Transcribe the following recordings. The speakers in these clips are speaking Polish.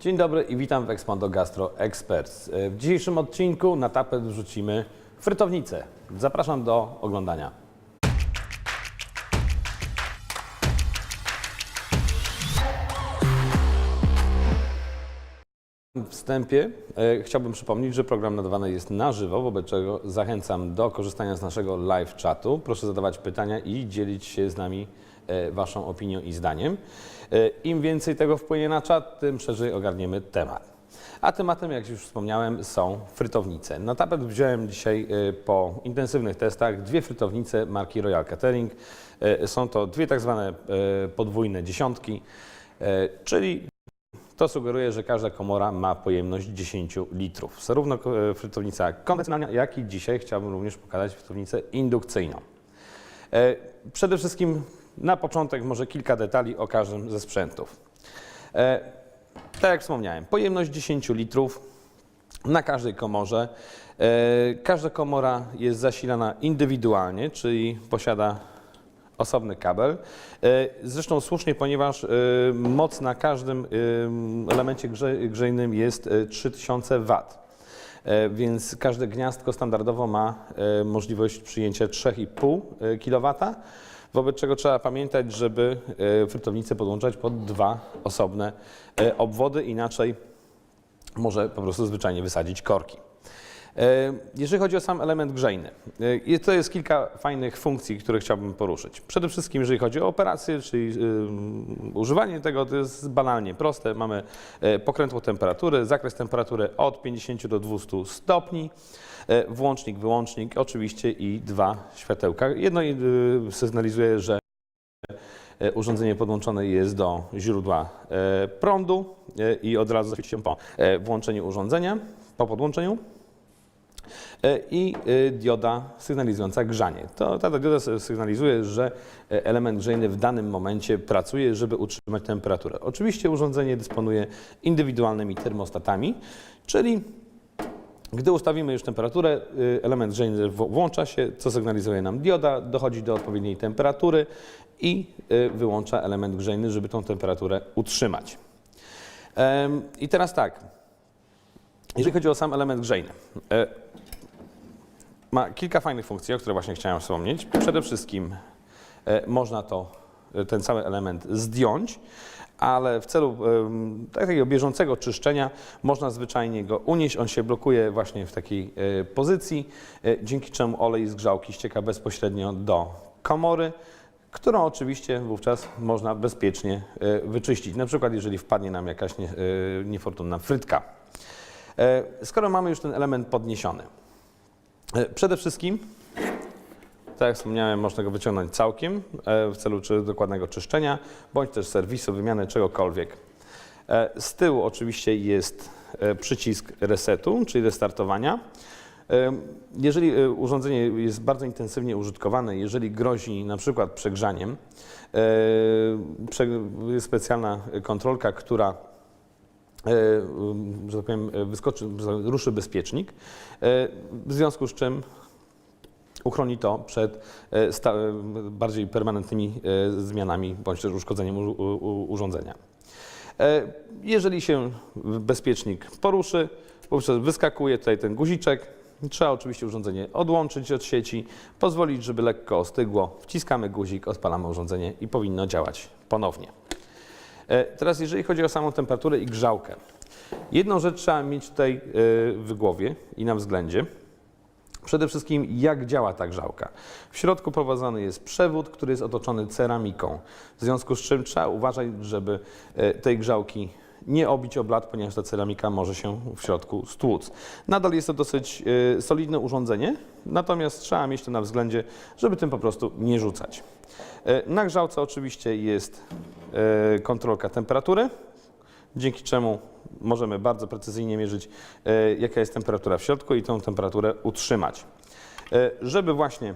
Dzień dobry i witam w Expondo Gastro Experts. W dzisiejszym odcinku na tapet wrzucimy frytownicę. Zapraszam do oglądania. Wstępie e, chciałbym przypomnieć, że program nadawany jest na żywo, wobec czego zachęcam do korzystania z naszego live chatu. Proszę zadawać pytania i dzielić się z nami e, Waszą opinią i zdaniem. E, Im więcej tego wpłynie na czat, tym szerzej ogarniemy temat. A tematem, jak już wspomniałem, są frytownice. Na tapet wziąłem dzisiaj e, po intensywnych testach dwie frytownice marki Royal Catering. E, Są to dwie tak zwane e, podwójne dziesiątki, e, czyli to sugeruje, że każda komora ma pojemność 10 litrów. Zarówno e, frytownica konwencjonalna, jak i dzisiaj chciałbym również pokazać frytownicę indukcyjną. E, Przede wszystkim na początek może kilka detali o każdym ze sprzętów. E, Tak jak wspomniałem, pojemność 10 litrów na każdej komorze. E, Każda komora jest zasilana indywidualnie, czyli posiada osobny kabel. E, Zresztą słusznie, ponieważ moc na każdym elemencie grze- grzejnym jest e, 3000 W. Więc każde gniazdko standardowo ma możliwość przyjęcia 3,5 kW, wobec czego trzeba pamiętać, żeby e, frytownicę podłączać pod dwa osobne e, obwody, inaczej może po prostu zwyczajnie wysadzić korki. E, Jeżeli chodzi o sam element grzejny, e, to jest kilka fajnych funkcji, które chciałbym poruszyć. Przede wszystkim, jeżeli chodzi o operację, czyli ym, używanie tego, to jest banalnie proste. Mamy e, pokrętło temperatury, zakres temperatury od 50 do 200 stopni, e, włącznik, wyłącznik, oczywiście i dwa światełka. Jedno sygnalizuje, że e, urządzenie podłączone jest do źródła e, prądu e, i od razu zaświeci się po e, włączeniu urządzenia, po podłączeniu. E, i e, dioda sygnalizująca grzanie. To, ta dioda sy- sygnalizuje, że e, element grzejny w danym momencie pracuje, żeby utrzymać temperaturę. Oczywiście urządzenie dysponuje indywidualnymi termostatami, czyli gdy ustawimy już temperaturę, element grzejny włącza się, co sygnalizuje nam dioda, dochodzi do odpowiedniej temperatury i wyłącza element grzejny, żeby tą temperaturę utrzymać. I teraz tak, jeżeli chodzi o sam element grzejny, ma kilka fajnych funkcji, o których właśnie chciałem wspomnieć. Przede wszystkim e, można to, e, ten cały element zdjąć, ale w celu em, takiego bieżącego czyszczenia można zwyczajnie go unieść. On się blokuje właśnie w takiej e, pozycji, dzięki czemu olej z grzałki ścieka bezpośrednio do komory, którą oczywiście wówczas można bezpiecznie wyczyścić. Na przykład jeżeli wpadnie nam jakaś nie, niefortunna frytka. Skoro mamy już ten element podniesiony, przede wszystkim, tak jak wspomniałem, można go wyciągnąć całkiem e, w celu czy dokładnego czyszczenia, bądź też serwisu, wymiany czegokolwiek. E, Z tyłu oczywiście jest e, przycisk resetu, czyli restartowania. E, Jeżeli e, urządzenie jest bardzo intensywnie użytkowane, jeżeli grozi na przykład przegrzaniem, e, prze- jest specjalna kontrolka, która e, że tak powiem, e, wyskoczy, ruszy bezpiecznik, e, w związku z czym uchroni to przed e, e, bardziej permanentnymi e, zmianami bądź też uszkodzeniem urządzenia. E, Jeżeli się bezpiecznik poruszy, wówczas wyskakuje tutaj ten guziczek. Trzeba oczywiście urządzenie odłączyć od sieci, pozwolić, żeby lekko ostygło, wciskamy guzik, odpalamy urządzenie i powinno działać ponownie. E, Teraz jeżeli chodzi o samą temperaturę i grzałkę. Jedną rzecz trzeba mieć tutaj e, w głowie i na względzie. Przede wszystkim jak działa ta grzałka. W środku prowadzony jest przewód, który jest otoczony ceramiką. W związku z czym trzeba uważać, żeby e, tej grzałki nie obić o blat, ponieważ ta ceramika może się w środku stłuc. Nadal jest to dosyć solidne urządzenie, natomiast trzeba mieć to na względzie, żeby tym po prostu nie rzucać. Na grzałce oczywiście jest kontrolka temperatury, dzięki czemu możemy bardzo precyzyjnie mierzyć, e, jaka jest temperatura w środku i tą temperaturę utrzymać. E, Żeby właśnie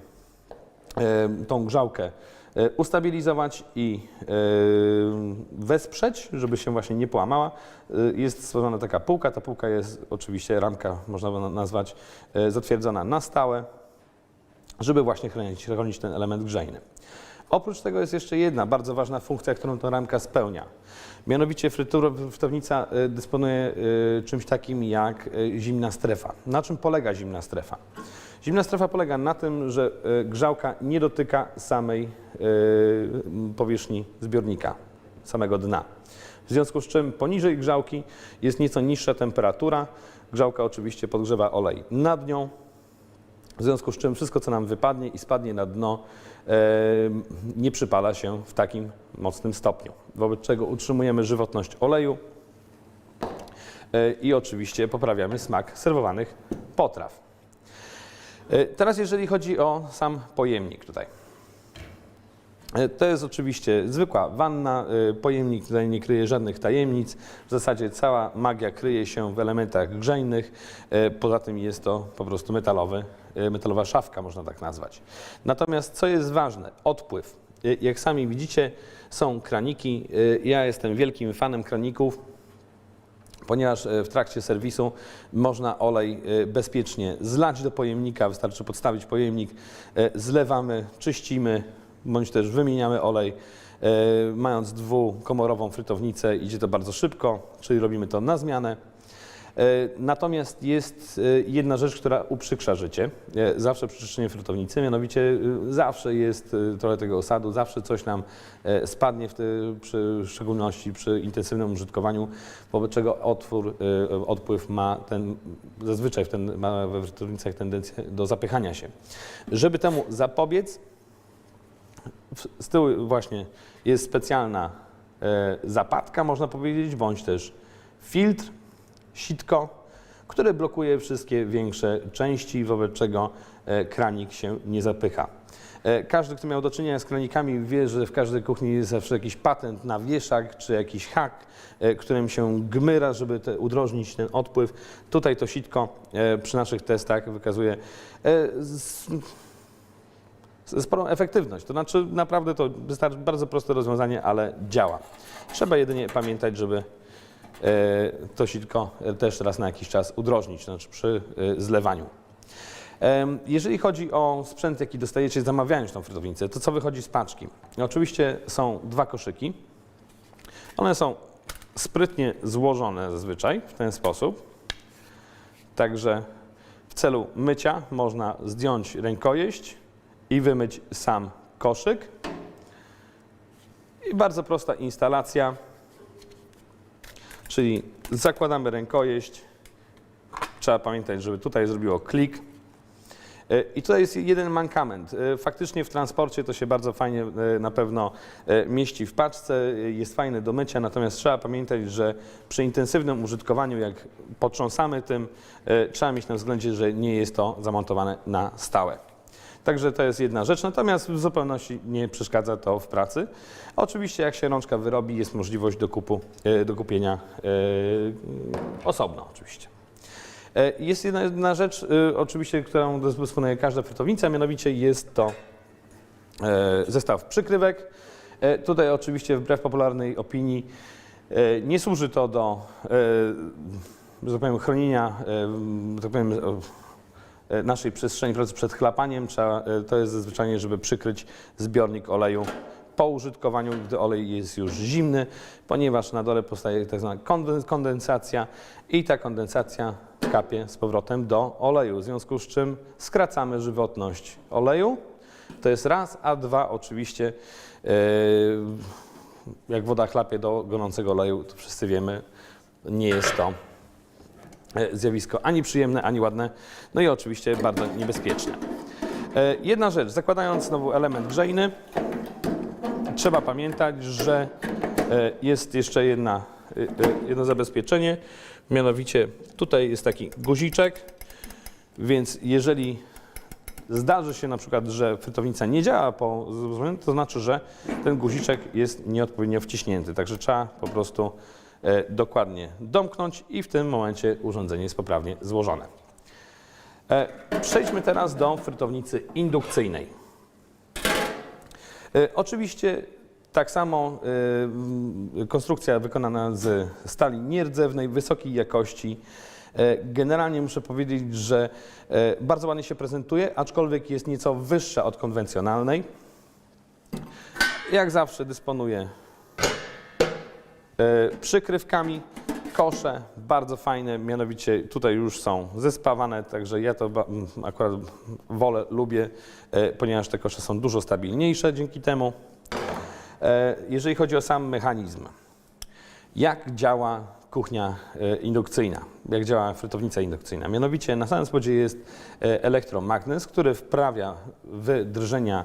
e, tą grzałkę e, ustabilizować i e, wesprzeć, żeby się właśnie nie połamała, e, jest stworzona taka półka. Ta półka jest oczywiście, ramka można by nazwać, e, zatwierdzona na stałe, żeby właśnie chronić, chronić ten element grzejny. Oprócz tego jest jeszcze jedna bardzo ważna funkcja, którą ta ramka spełnia. Mianowicie frytownica e, dysponuje e, czymś takim jak e, zimna strefa. Na czym polega zimna strefa? Zimna strefa polega na tym, że grzałka nie dotyka samej powierzchni zbiornika, samego dna. W związku z czym poniżej grzałki jest nieco niższa temperatura. Grzałka oczywiście podgrzewa olej nad nią, w związku z czym wszystko, co nam wypadnie i spadnie na dno, nie przypala się w takim mocnym stopniu. Wobec czego utrzymujemy żywotność oleju e, i oczywiście poprawiamy smak serwowanych potraw. E, teraz jeżeli chodzi o sam pojemnik tutaj. E, To jest oczywiście zwykła wanna, e, pojemnik tutaj nie kryje żadnych tajemnic. W zasadzie cała magia kryje się w elementach grzejnych. E, Poza tym jest to po prostu metalowy, metalowa szafka, można tak nazwać. Natomiast co jest ważne? Odpływ. Jak sami widzicie, są kraniki. Ja jestem wielkim fanem kraników ponieważ w trakcie serwisu można olej bezpiecznie zlać do pojemnika, wystarczy podstawić pojemnik, zlewamy, czyścimy, bądź też wymieniamy olej. E, Mając dwukomorową frytownicę idzie to bardzo szybko, czyli robimy to na zmianę. E, Natomiast jest e, jedna rzecz, która uprzykrza życie. Zawsze przy frytownicy, mianowicie zawsze jest trochę tego osadu, zawsze coś nam spadnie, w te, przy, w szczególności przy intensywnym użytkowaniu, wobec czego otwór, odpływ ma ten, zazwyczaj w ten, ma we frytownicach tendencję do zapychania się. Żeby temu zapobiec, z tyłu właśnie jest specjalna e, zapadka, można powiedzieć, bądź też filtr, sitko, które blokuje wszystkie większe części, wobec czego e, kranik się nie zapycha. E, Każdy, kto miał do czynienia z kranikami, wie, że w każdej kuchni jest zawsze jakiś patent na wieszak czy jakiś hak, którym się gmyra, żeby te, udrożnić ten odpływ. Tutaj to sitko przy naszych testach wykazuje z, sporą efektywność. To znaczy naprawdę to wystarczy bardzo proste rozwiązanie, ale działa. Trzeba jedynie pamiętać, żeby e, to sitko e, też raz na jakiś czas udrożnić, znaczy przy e, zlewaniu. Jeżeli chodzi o sprzęt, jaki dostajecie zamawiając tą frytownicę, to co wychodzi z paczki? Oczywiście są dwa koszyki. One są sprytnie złożone zazwyczaj w ten sposób. Także w celu mycia można zdjąć rękojeść i wymyć sam koszyk. I bardzo prosta instalacja, czyli zakładamy rękojeść. Trzeba pamiętać, żeby tutaj zrobiło klik. E, I tutaj jest jeden mankament. E, Faktycznie w transporcie to się bardzo fajnie e, na pewno mieści w paczce, jest fajny do mycia, natomiast trzeba pamiętać, że przy intensywnym użytkowaniu, jak potrząsamy tym, trzeba mieć na względzie, że nie jest to zamontowane na stałe. Także to jest jedna rzecz, natomiast w zupełności nie przeszkadza to w pracy. Oczywiście jak się rączka wyrobi, jest możliwość dokupu, e, do kupienia e, osobno oczywiście. E, Jest jedna, jedna rzecz, oczywiście, którą dysponuje każda frytownica, mianowicie jest to zestaw przykrywek. Tutaj oczywiście wbrew popularnej opinii nie służy to do, tak powiem, chronienia tak powiem, naszej przestrzeni przed chlapaniem. Trzeba, e, to jest zazwyczaj, żeby przykryć zbiornik oleju po użytkowaniu, gdy olej jest już zimny, ponieważ na dole powstaje tak zwana konden- kondensacja i ta kondensacja kapie z powrotem do oleju, w związku z czym skracamy żywotność oleju. To jest raz, a dwa oczywiście e, jak woda chlapie do gorącego oleju, to wszyscy wiemy, nie jest to e, zjawisko ani przyjemne, ani ładne, no i oczywiście bardzo niebezpieczne. E, Jedna rzecz, zakładając znowu element grzejny, trzeba pamiętać, że e, jest jeszcze jedna, e, e, jedno zabezpieczenie, mianowicie tutaj jest taki guziczek, więc jeżeli zdarzy się na przykład, że frytownica nie działa po to znaczy, że ten guziczek jest nieodpowiednio wciśnięty, także trzeba po prostu e, dokładnie domknąć i w tym momencie urządzenie jest poprawnie złożone. E, Przejdźmy teraz do frytownicy indukcyjnej. E, Oczywiście tak samo e, konstrukcja wykonana z stali nierdzewnej, wysokiej jakości. E, Generalnie muszę powiedzieć, że e, bardzo ładnie się prezentuje, aczkolwiek jest nieco wyższa od konwencjonalnej. Jak zawsze dysponuję e, przykrywkami. Kosze bardzo fajne, mianowicie tutaj już są zespawane, także ja to akurat wolę, lubię, e, ponieważ te kosze są dużo stabilniejsze dzięki temu. E, Jeżeli chodzi o sam mechanizm, jak działa kuchnia e, indukcyjna, jak działa frytownica indukcyjna. Mianowicie na samym spodzie jest e, elektromagnes, który wprawia w drżenia e,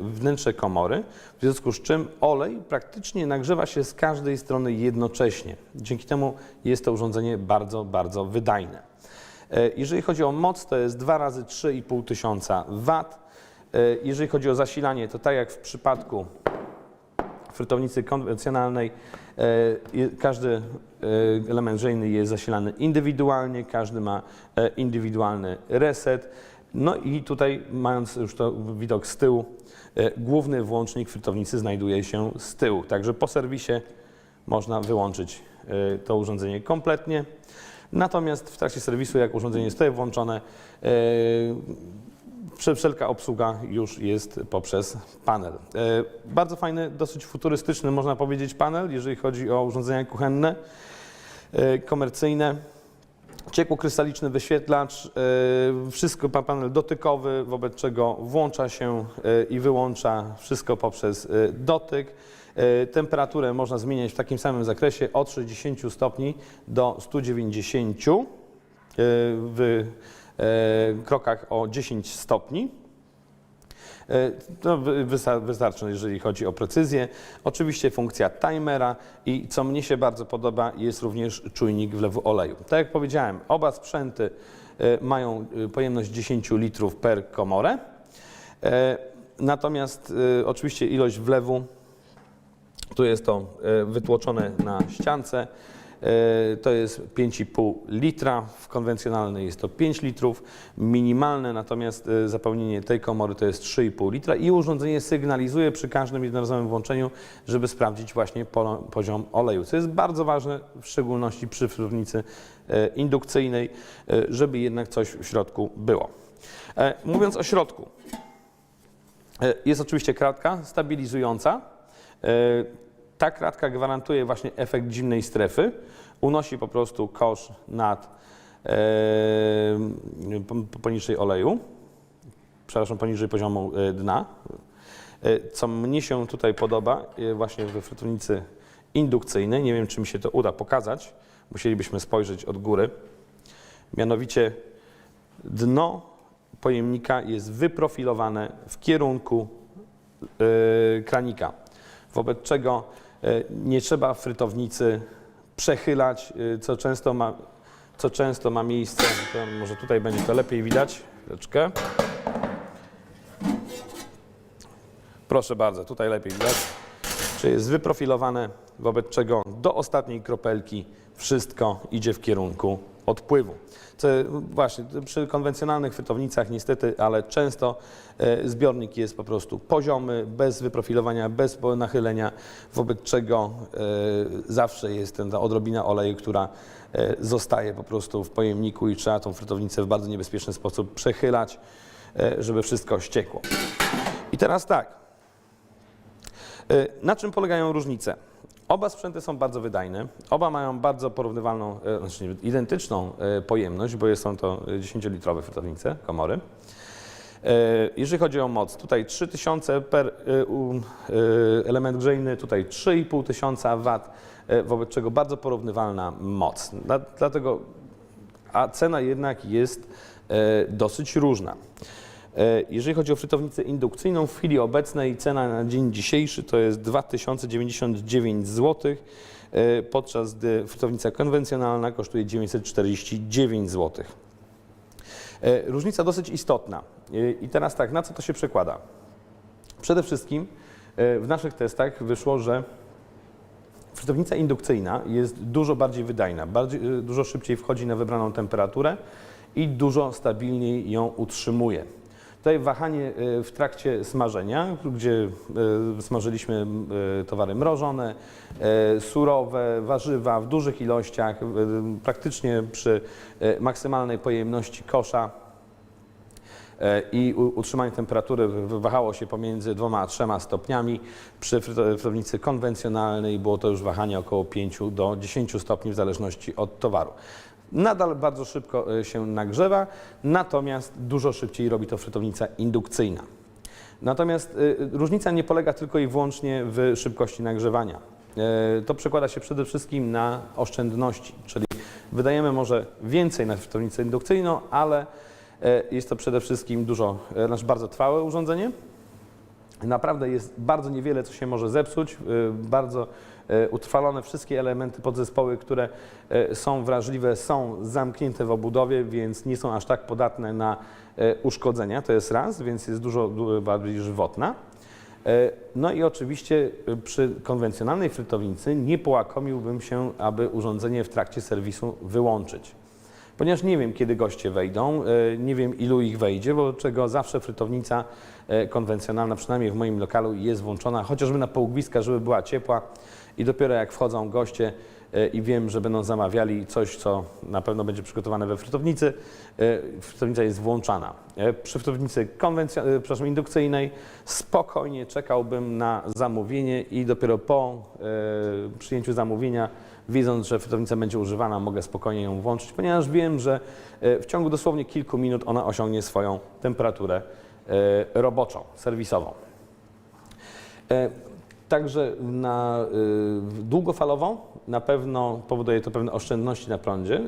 wnętrze komory, w związku z czym olej praktycznie nagrzewa się z każdej strony jednocześnie. Dzięki temu jest to urządzenie bardzo, bardzo wydajne. Jeżeli chodzi o moc, to jest 2 razy 3,5 tysiąca. E, Jeżeli chodzi o zasilanie, to tak jak w przypadku frytownicy konwencjonalnej e, każdy e, element grzejny jest zasilany indywidualnie, każdy ma e, indywidualny reset. No i tutaj mając już to widok z tyłu, główny włącznik frytownicy znajduje się z tyłu. Także po serwisie można wyłączyć to urządzenie kompletnie. Natomiast w trakcie serwisu, jak urządzenie jest tutaj włączone, Wszelka obsługa już jest poprzez panel. E, Bardzo fajny, dosyć futurystyczny, można powiedzieć, panel, jeżeli chodzi o urządzenia kuchenne, e, komercyjne. Ciekłokrystaliczny wyświetlacz, e, wszystko pa- panel dotykowy, wobec czego włącza się i wyłącza wszystko poprzez dotyk. Temperaturę można zmieniać w takim samym zakresie od 60 stopni do 190 e, w krokach o 10 stopni. E, To wy- wysta- wystarczy, jeżeli chodzi o precyzję. Oczywiście funkcja timera i co mnie się bardzo podoba, jest również czujnik wlewu oleju. Tak jak powiedziałem, oba sprzęty e, mają e, pojemność 10 litrów per komorę. E, Natomiast e, oczywiście ilość wlewu tu jest to e, wytłoczone na ściance. E, To jest 5,5 litra, w konwencjonalnej jest to 5 litrów, minimalne natomiast e, zapełnienie tej komory to jest 3,5 litra i urządzenie sygnalizuje przy każdym jednorazowym włączeniu, żeby sprawdzić właśnie poziom oleju, co jest bardzo ważne, w szczególności przy frytownicy e, indukcyjnej, żeby jednak coś w środku było. Mówiąc o środku, jest oczywiście kratka stabilizująca. Ta kratka gwarantuje właśnie efekt zimnej strefy. Unosi po prostu kosz nad e, po- poniżej oleju, przepraszam, poniżej poziomu e, dna. E, Co mnie się tutaj podoba e, właśnie we frytownicy indukcyjnej, nie wiem czy mi się to uda pokazać, musielibyśmy spojrzeć od góry. Mianowicie dno pojemnika jest wyprofilowane w kierunku kranika, wobec czego nie trzeba frytownicy przechylać, e, co często ma, co często ma miejsce, może tutaj będzie to lepiej widać, chwileczkę. Proszę bardzo, tutaj lepiej widać, czy jest wyprofilowane, wobec czego do ostatniej kropelki wszystko idzie w kierunku odpływu. Co właśnie przy konwencjonalnych frytownicach niestety, ale często e, zbiornik jest po prostu poziomy, bez wyprofilowania, bez nachylenia, wobec czego e, zawsze jest ta odrobina oleju, która e, zostaje po prostu w pojemniku i trzeba tą frytownicę w bardzo niebezpieczny sposób przechylać, żeby wszystko ściekło. I teraz tak, na czym polegają różnice? Oba sprzęty są bardzo wydajne, oba mają bardzo porównywalną, e, znaczy identyczną e, pojemność, bo są to e, 10-litrowe frytownice, komory. E, Jeżeli chodzi o moc, tutaj 3000 per e, e, element grzejny, tutaj 3500 W, e, wobec czego bardzo porównywalna moc. Dla- Dlatego, a cena jednak jest e, dosyć różna. E, Jeżeli chodzi o frytownicę indukcyjną, w chwili obecnej cena na dzień dzisiejszy to jest 2099 zł, e, podczas gdy frytownica konwencjonalna kosztuje 949 zł. E, Różnica dosyć istotna. I teraz tak, na co to się przekłada? Przede wszystkim w naszych testach wyszło, że frytownica indukcyjna jest dużo bardziej wydajna, bardziej, dużo szybciej wchodzi na wybraną temperaturę i dużo stabilniej ją utrzymuje. Tutaj wahanie e, w trakcie smażenia, gdzie e, smażyliśmy e, towary mrożone, surowe, warzywa w dużych ilościach, praktycznie przy maksymalnej pojemności kosza i utrzymanie temperatury wahało się pomiędzy 2 a 3 stopniami. Przy fryto- frytownicy konwencjonalnej było to już wahanie około 5 do 10 stopni w zależności od towaru. Nadal bardzo szybko e, się nagrzewa, natomiast dużo szybciej robi to frytownica indukcyjna. Natomiast y, różnica nie polega tylko i wyłącznie w szybkości nagrzewania. E, To przekłada się przede wszystkim na oszczędności, czyli wydajemy może więcej na frytownicę indukcyjną, ale e, jest to przede wszystkim dużo, e, znaczy bardzo trwałe urządzenie. Naprawdę jest bardzo niewiele, co się może zepsuć, bardzo e, utrwalone wszystkie elementy, podzespoły, które e, są wrażliwe, są zamknięte w obudowie, więc nie są aż tak podatne na e, uszkodzenia, to jest raz, więc jest dużo, bardziej żywotna. E, No i oczywiście przy konwencjonalnej frytownicy nie połakomiłbym się, aby urządzenie w trakcie serwisu wyłączyć. Ponieważ nie wiem, kiedy goście wejdą, e, nie wiem, ilu ich wejdzie, bo czego zawsze frytownica e, konwencjonalna, przynajmniej w moim lokalu, jest włączona, chociażby na półgwiska, żeby była ciepła i dopiero jak wchodzą goście e, i wiem, że będą zamawiali coś, co na pewno będzie przygotowane we frytownicy, frytownica jest włączana. Przy frytownicy przepraszam, indukcyjnej spokojnie czekałbym na zamówienie i dopiero po przyjęciu zamówienia wiedząc, że frytownica będzie używana, mogę spokojnie ją włączyć, ponieważ wiem, że e, w ciągu dosłownie kilku minut ona osiągnie swoją temperaturę e, roboczą, serwisową. E, Także na długofalowo na pewno powoduje to pewne oszczędności na prądzie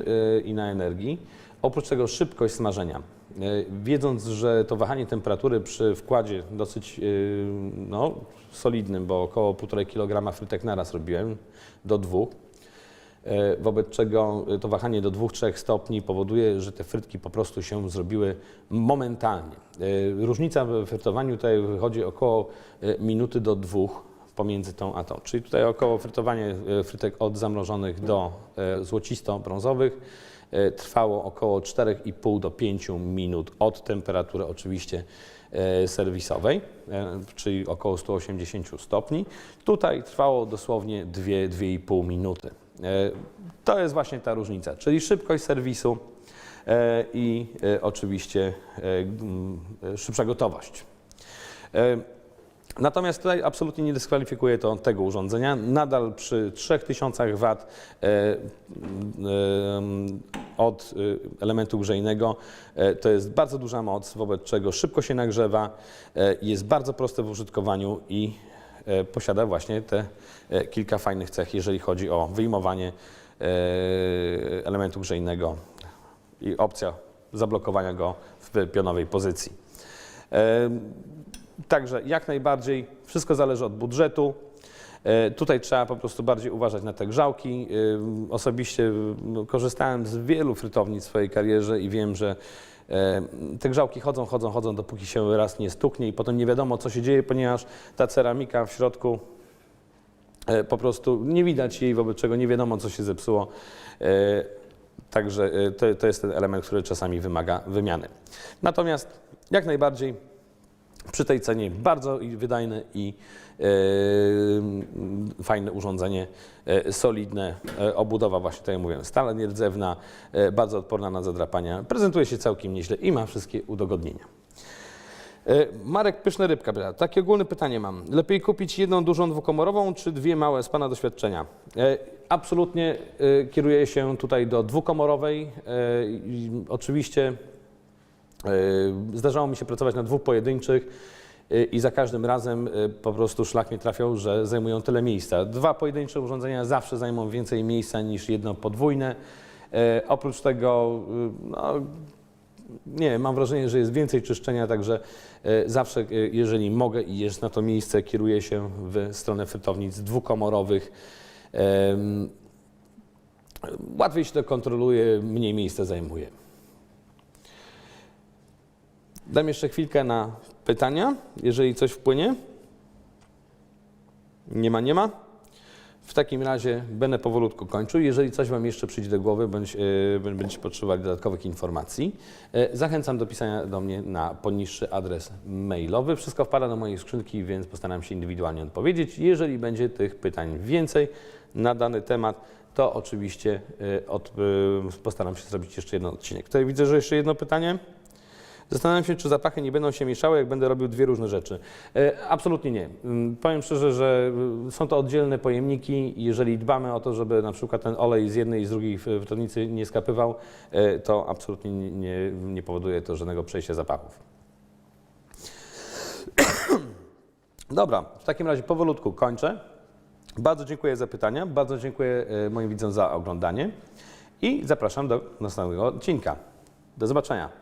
i na energii. Oprócz tego szybkość smażenia. Wiedząc, że to wahanie temperatury przy wkładzie dosyć no, solidnym, bo około 1,5 kg frytek naraz robiłem, do dwóch, wobec czego to wahanie do 2-3 stopni powoduje, że te frytki po prostu się zrobiły momentalnie. E, Różnica w frytowaniu tutaj wychodzi około e, minuty do dwóch pomiędzy tą a tą. Czyli tutaj około frytowanie e, frytek od zamrożonych do e, złocisto-brązowych e, trwało około 4,5 do 5 minut od temperatury oczywiście e, serwisowej, e, czyli około 180 stopni. Tutaj trwało dosłownie 2-2,5 minuty. E, To jest właśnie ta różnica, czyli szybkość serwisu e, i e, oczywiście szybsza gotowość. Natomiast tutaj absolutnie nie dyskwalifikuje to tego urządzenia. Nadal przy 3000 W od elementu grzejnego to jest bardzo duża moc, wobec czego szybko się nagrzewa, jest bardzo proste w użytkowaniu i posiada właśnie te e, kilka fajnych cech, jeżeli chodzi o wyjmowanie e, elementu grzejnego i opcja zablokowania go w pionowej pozycji. E, Także jak najbardziej wszystko zależy od budżetu. E, Tutaj trzeba po prostu bardziej uważać na te grzałki. E, Osobiście no, korzystałem z wielu frytownic w swojej karierze i wiem, że e, te grzałki chodzą, chodzą, chodzą, dopóki się raz nie stuknie i potem nie wiadomo, co się dzieje, ponieważ ta ceramika w środku e, po prostu nie widać jej, wobec czego nie wiadomo, co się zepsuło. E, Także e, to, to jest ten element, który czasami wymaga wymiany. Natomiast jak najbardziej przy tej cenie bardzo i wydajne i e, fajne urządzenie, e, solidne, e, obudowa właśnie, tak jak mówiłem, stale nierdzewna, bardzo odporna na zadrapania, prezentuje się całkiem nieźle i ma wszystkie udogodnienia. Marek Pyszne Rybka pyta, takie ogólne pytanie mam. Lepiej kupić jedną dużą dwukomorową, czy dwie małe z Pana doświadczenia? Absolutnie kieruję się tutaj do dwukomorowej. Oczywiście zdarzało mi się pracować na dwóch pojedynczych i za każdym razem e, po prostu szlak mnie trafiał, że zajmują tyle miejsca. Dwa pojedyncze urządzenia zawsze zajmą więcej miejsca niż jedno podwójne. E, Oprócz tego e, no, nie mam wrażenie, że jest więcej czyszczenia, także zawsze, jeżeli mogę i jest na to miejsce, kieruję się w stronę frytownic dwukomorowych. Łatwiej się to kontroluje, mniej miejsca zajmuje. Dam jeszcze chwilkę na pytania, jeżeli coś wpłynie. Nie ma, nie ma. W takim razie będę powolutku kończył. Jeżeli coś Wam jeszcze przyjdzie do głowy, bądź e, będziecie potrzebowali dodatkowych informacji, e, zachęcam do pisania do mnie na poniższy adres mailowy. Wszystko wpada do mojej skrzynki, więc postaram się indywidualnie odpowiedzieć. Jeżeli będzie tych pytań więcej na dany temat, to oczywiście e, od, e, postaram się zrobić jeszcze jeden odcinek. Tutaj widzę, że jeszcze jedno pytanie. Zastanawiam się, czy zapachy nie będą się mieszały, jak będę robił dwie różne rzeczy. E, Absolutnie nie. Mm, Powiem szczerze, że y, są to oddzielne pojemniki. Jeżeli dbamy o to, żeby na przykład ten olej z jednej i z drugiej wtórnicy nie skapywał, e, to absolutnie nie, nie, nie powoduje to żadnego przejścia zapachów. Dobra, w takim razie powolutku kończę. Bardzo dziękuję za pytania, bardzo dziękuję e, moim widzom za oglądanie i zapraszam do następnego odcinka. Do zobaczenia.